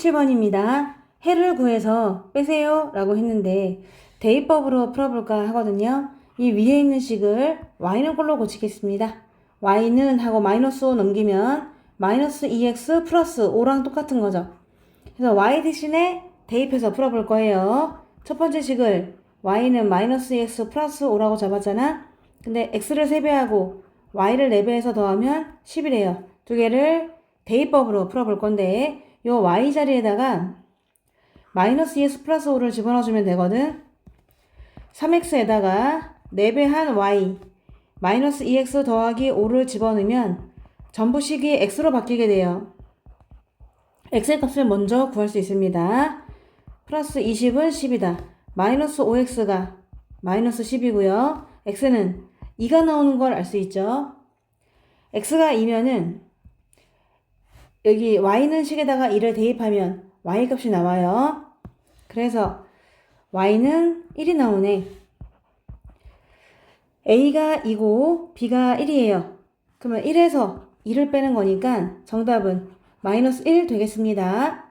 7번입니다. 해를 구해서 빼세요 라고 했는데 대입법으로 풀어볼까 하거든요. 이 위에 있는 식을 y는 꼴로 고치겠습니다. y는 하고 마이너스 5 넘기면 마이너스 2x 플러스 5랑 똑같은 거죠. 그래서 y 대신에 대입해서 풀어볼 거예요. 첫 번째 식을 y는 마이너스 2x 플러스 5라고 잡았잖아. 근데 x를 3배하고 y를 4배해서 더하면 10이래요. 두 개를 대입법으로 풀어볼 건데 요 y 자리에다가 마이너스 2x 플러스 5를 집어넣어주면 되거든. 3x에다가 4배 한 y 마이너스 2x 더하기 5를 집어넣으면 전부 식이 x로 바뀌게 돼요. x의 값을 먼저 구할 수 있습니다. 플러스 20은 10이다. 마이너스 5x가 마이너스 10이고요. x는 2가 나오는 걸 알 수 있죠. x가 2면은 여기 y는 식에다가 2를 대입하면 y 값이 나와요. 그래서 y는 1이 나오네. a가 2고 b가 1이에요. 그러면 1에서 2를 빼는 거니까 정답은 마이너스 1 되겠습니다.